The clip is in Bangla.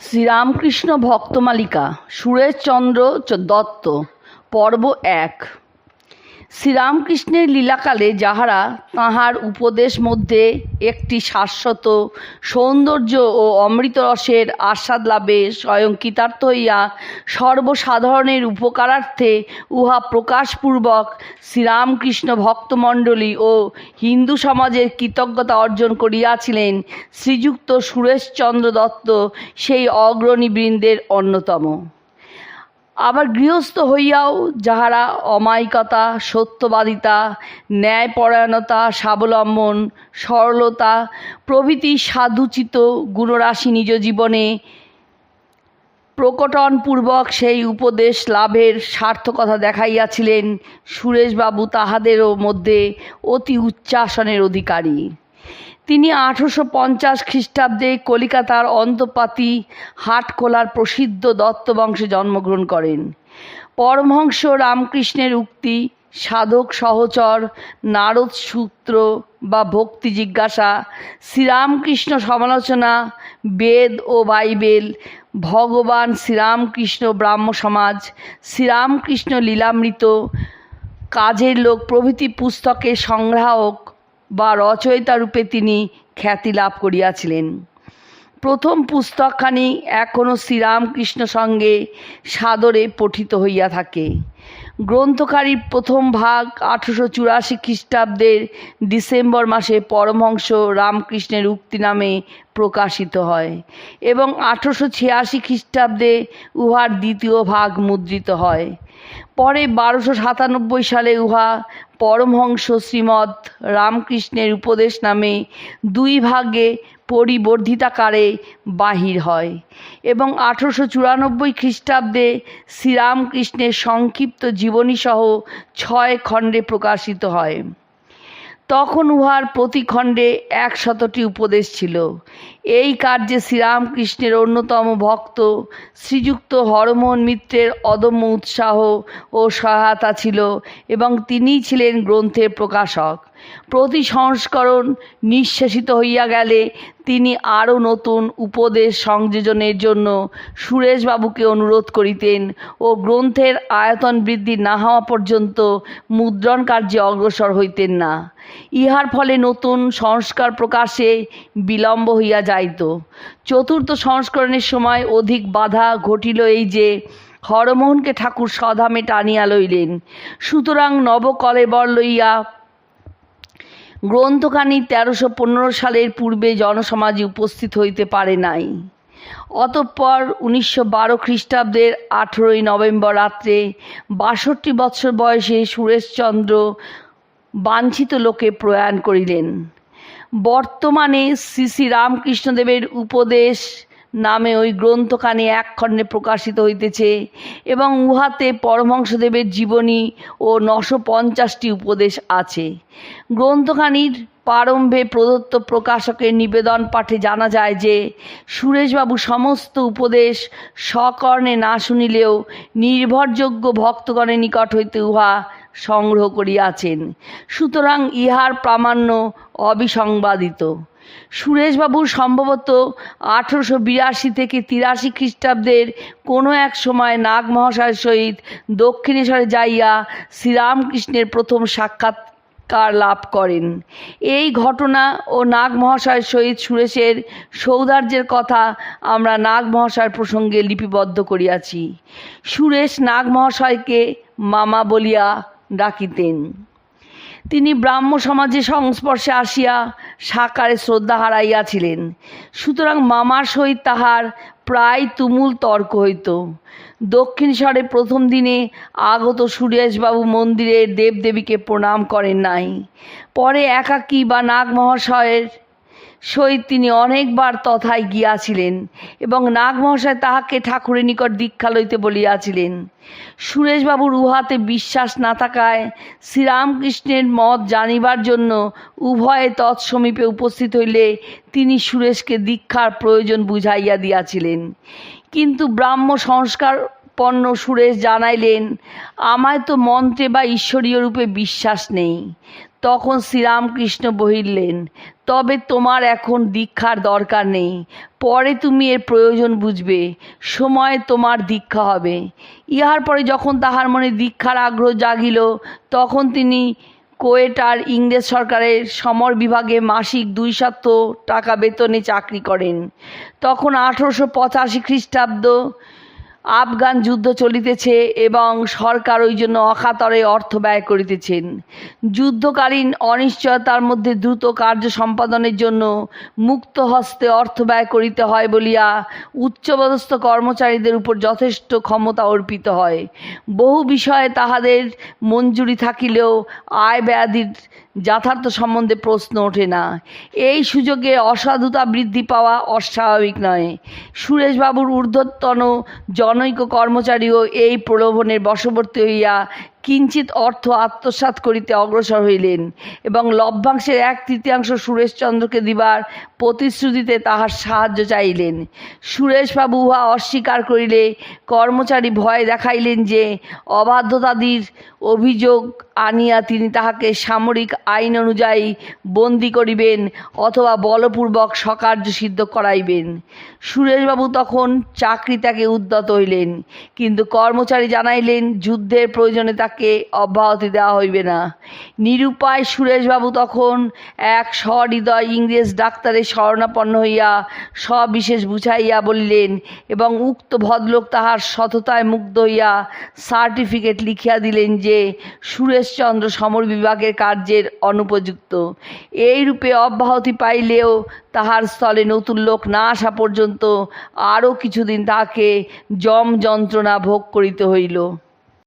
শ্রীরামকৃষ্ণ ভক্তমালিকা সুরেশচন্দ্র দত্ত পর্ব এক। শ্রীরামকৃষ্ণের লীলাকালে যাহারা তাঁহার উপদেশ মধ্যে একটি শাশ্বত সৌন্দর্য ও অমৃতরসের আস্বাদ লাভে স্বয়ং কৃতার্থ হইয়া সর্বসাধারণের উপকারার্থে উহা প্রকাশপূর্বক শ্রীরামকৃষ্ণ ভক্তমণ্ডলী ও হিন্দু সমাজের কৃতজ্ঞতা অর্জন করিয়াছিলেন শ্রীযুক্ত সুরেশচন্দ্র দত্ত, সেই অগ্রণী বৃন্দের অন্যতম। আবার গৃহস্থ হইয়াও যাহারা অমায়িকতা, সত্যবাদিতা, ন্যায়পরায়ণতা, স্বাবলম্বন, সরলতা, প্রভৃতি সাধুচিত গুণরাশি নিজ জীবনে প্রকটনপূর্বক সেই উপদেশ লাভের সার্থকতা দেখাইয়াছিলেন সুরেশবাবু তাহাদেরও মধ্যে অতি উচ্চাসনের অধিকারী। তিনি আঠেরোশো পঞ্চাশ খ্রিস্টাব্দে কলিকাতার অন্তপাতি হাটখোলার প্রসিদ্ধ দত্ত বংশে জন্মগ্রহণ করেন। পরমহংস রামকৃষ্ণের উক্তি, সাধক, সহচর, নারদ সূত্র বা ভক্তি জিজ্ঞাসা, শ্রীরামকৃষ্ণ সমালোচনা, বেদ ও বাইবেল, ভগবান শ্রীরামকৃষ্ণ ব্রাহ্ম সমাজ, শ্রীরামকৃষ্ণ লীলামৃত, কাজের লোক প্রভৃতি পুস্তকের সংগ্রাহক বা রচয়িতা রূপে তিনি খ্যাতি লাভ করিয়াছিলেন। প্রথম পুস্তকখানি এখনও শ্রীরামকৃষ্ণ সঙ্গে সাদরে পঠিত হইয়া থাকে। গ্রন্থকারীর প্রথম ভাগ আঠেরোশো চুরাশি খ্রিস্টাব্দের ডিসেম্বর মাসে পরমহংস রামকৃষ্ণের উক্তি নামে প্রকাশিত হয় এবং আঠেরোশো ছিয়াশি খ্রিস্টাব্দে উহার দ্বিতীয় ভাগ মুদ্রিত হয়। পরে বারোশো সাতানব্বই সালে উহা পরমহংস শ্রীমৎ রামকৃষ্ণের উপদেশ নামে দুই ভাগে পরিবর্ধিতাকারে বাহির হয় এবং আঠেরোশো চুরানব্বই খ্রিস্টাব্দে শ্রীরামকৃষ্ণের সংক্ষিপ্ত জীবনীসহ ছয় খণ্ডে প্রকাশিত হয়। তখন উহার প্রতি খণ্ডে একশতটি উপদেশ ছিল। এই কার্যে শ্রীরামকৃষ্ণের অন্যতম ভক্ত শ্রীযুক্ত হরমোহন মিত্রের অদম্য উৎসাহ ও সহায়তা ছিল এবং তিনিই ছিলেন গ্রন্থের প্রকাশক। প্রতি সংস্করণ নিঃশেষিত হইয়া গেলে তিনি আরও নতুন উপদেশ সংযোজনের জন্য সুরেশবাবুকে অনুরোধ করিতেন ও গ্রন্থের আয়তন বৃদ্ধি না হওয়া পর্যন্ত মুদ্রণ কার্যে অগ্রসর হইতেন না। ইহার ফলে নতুন সংস্কার প্রকাশে বিলম্ব হইয়া যাইত। চতুর্থ সংস্করণের সময় অধিক বাধা ঘটিল এই যে, হরমোহনকে ঠাকুর স্বধামে টানিয়া লইলেন। সুতরাং নবকলেবর লইয়া গ্রন্থখানি তেরোশো পনেরো সালের পূর্বে জনসমাজে উপস্থিত হইতে পারে নাই। অতঃপর উনিশশো বারো খ্রিস্টাব্দের আঠেরোই নভেম্বর রাত্রে বাষট্টি বৎসর বয়সে সুরেশচন্দ্র বাঞ্ছিত লোকে প্রয়াণ করিলেন। বর্তমানে শ্রী শ্রী রামকৃষ্ণদেবের উপদেশ নামে ওই গ্রন্থখানি এক খণ্ডে প্রকাশিত হইতেছে এবং উহাতে পরমহংসদেবের জীবনী ও নশো পঞ্চাশটি উপদেশ আছে। গ্রন্থখানির প্রারম্ভে প্রদত্ত প্রকাশকের নিবেদন পাঠে জানা যায় যে, সুরেশবাবু সমস্ত উপদেশ সকর্ণে না শুনিলেও নির্ভরযোগ্য ভক্তগণের নিকট হইতে উহা সংগ্রহ করিয়াছেন। সুতরাং ইহার প্রামাণ্য অবিসংবাদিত। সুরেশবাবু সম্ভবত আঠেরোশো বিরাশি থেকে তিরাশি খ্রিস্টাব্দের কোনো এক সময় নাগ মহাশয়ের সহিত দক্ষিণেশ্বরে যাইয়া শ্রীরামকৃষ্ণের প্রথম সাক্ষাৎকার লাভ করেন। এই ঘটনা ও নাগ মহাশয়ের সহিত সুরেশের সৌদার্যের কথা আমরা নাগ মহাশয়ের প্রসঙ্গে লিপিবদ্ধ করিয়াছি। সুরেশ নাগ মহাশয়কে মামা বলিয়া ডাকিতেন। তিনি ব্রাহ্ম সমাজের সংস্পর্শে আসিয়া সাকারে শ্রদ্ধা হারাইয়াছিলেন। সুতরাং মামার সহিত তাহার প্রায় তুমুল তর্ক হইত। দক্ষিণেশ্বরে প্রথম দিনে আগত সুরেশবাবু মন্দিরে দেবদেবীকে প্রণাম করেন নাই। পরে একাকী বা নাগ মহাশয়ের সহিত তিনি অনেকবার তথায় গিয়াছিলেন এবং নাগমহাশয় তাহাকে ঠাকুরের নিকট দীক্ষা লইতে বলিয়াছিলেন। সুরেশবাবুর উহাতে বিশ্বাস না থাকায় শ্রীরামকৃষ্ণের মত জানিবার জন্য উভয়ে তৎসমীপে উপস্থিত হইলে তিনি সুরেশকে দীক্ষার প্রয়োজন বুঝাইয়া দিয়াছিলেন। কিন্তু ব্রাহ্ম সংস্কার পণ্য সুরেশ জানাইলেন, আমায় তো মন্ত্রে বা ঈশ্বরীয় রূপে বিশ্বাস নেই। তখন শ্রীরামকৃষ্ণ বহিলেন, তবে তোমার এখন দীক্ষার দরকার নেই। পরে তুমি এর প্রয়োজন বুঝবে। সময় তোমার দীক্ষা হবে। ইহার পরে যখন তাহার মনে দীক্ষার আগ্রহ জাগিল, তখন তিনি কোয়েটার ইংরেজ সরকারের সমর বিভাগে মাসিক দুই দুইশত টাকা বেতনে চাকরি করেন। তখন আঠেরোশো পঁচাশি খ্রিস্টাব্দ আফগান যুদ্ধ চলিতেছে এবং সরকার ওই জন্য অকাতরে অর্থ ব্যয় করিতেছেন। যুদ্ধকালীন অনিশ্চয়তার মধ্যে দ্রুত কার্য সম্পাদনের জন্য মুক্ত হস্তে অর্থ ব্যয় করিতে হয় বলিয়া উচ্চপদস্থ কর্মচারীদের উপর যথেষ্ট ক্ষমতা অর্পিত হয়। বহু বিষয়ে তাহাদের মঞ্জুরি থাকিলেও আয় ব্যাধির যথার্থ সম্বন্ধে প্রশ্ন ওঠে না। এই সুযোগে অসাধুতা বৃদ্ধি পাওয়া অস্বাভাবিক নয়। সুরেশবাবুর ঊর্ধ্বতন জনৈক কর্মচারীও এই প্রলোভনের বশবর্তী হইয়া কিঞ্চিত অর্থ আত্মসাৎ করিতে অগ্রসর হইলেন, এবং লভ্যাংশের এক তৃতীয়াংশ সুরেশচন্দ্রকে দিবার প্রতিশ্রুতিতে তাহার সাহায্য চাইলেন সুরেশবাবু উহা অস্বীকার করিলে কর্মচারী ভয় দেখাইলেন যে, অবাধ্যতাদির অভিযোগ আনিয়া তিনি তাহাকে সামরিক আইন অনুযায়ী বন্দি করিবেন অথবা বলপূর্বক সকার্য সিদ্ধ করাইবেন। সুরেশবাবু তখন চাকরি তাকে উদ্যত হইলেন, কিন্তু কর্মচারী জানাইলেন, যুদ্ধের প্রয়োজনে তাকে অব্যাহতি দেওয়া হইবে না। নিরুপায় সুরেশবাবু তখন এক সহৃদয় ইংরেজ ডাক্তারের শরণাপন্ন হইয়া সবিশেষ বুঝাইয়া বলিলেন, এবং উক্ত ভদ্রলোক তাহার সততায় মুগ্ধ হইয়া সার্টিফিকেট লিখিয়া দিলেন যে সুরেশচন্দ্র সমর বিভাগের কার্যের অনুপযুক্ত। এই রূপে অব্যাহতি পাইলেও তাহার স্থলে নতুন লোক না আসা পর্যন্ত আরও কিছুদিন তাহাকে যম যন্ত্রণা ভোগ করিতে হইল।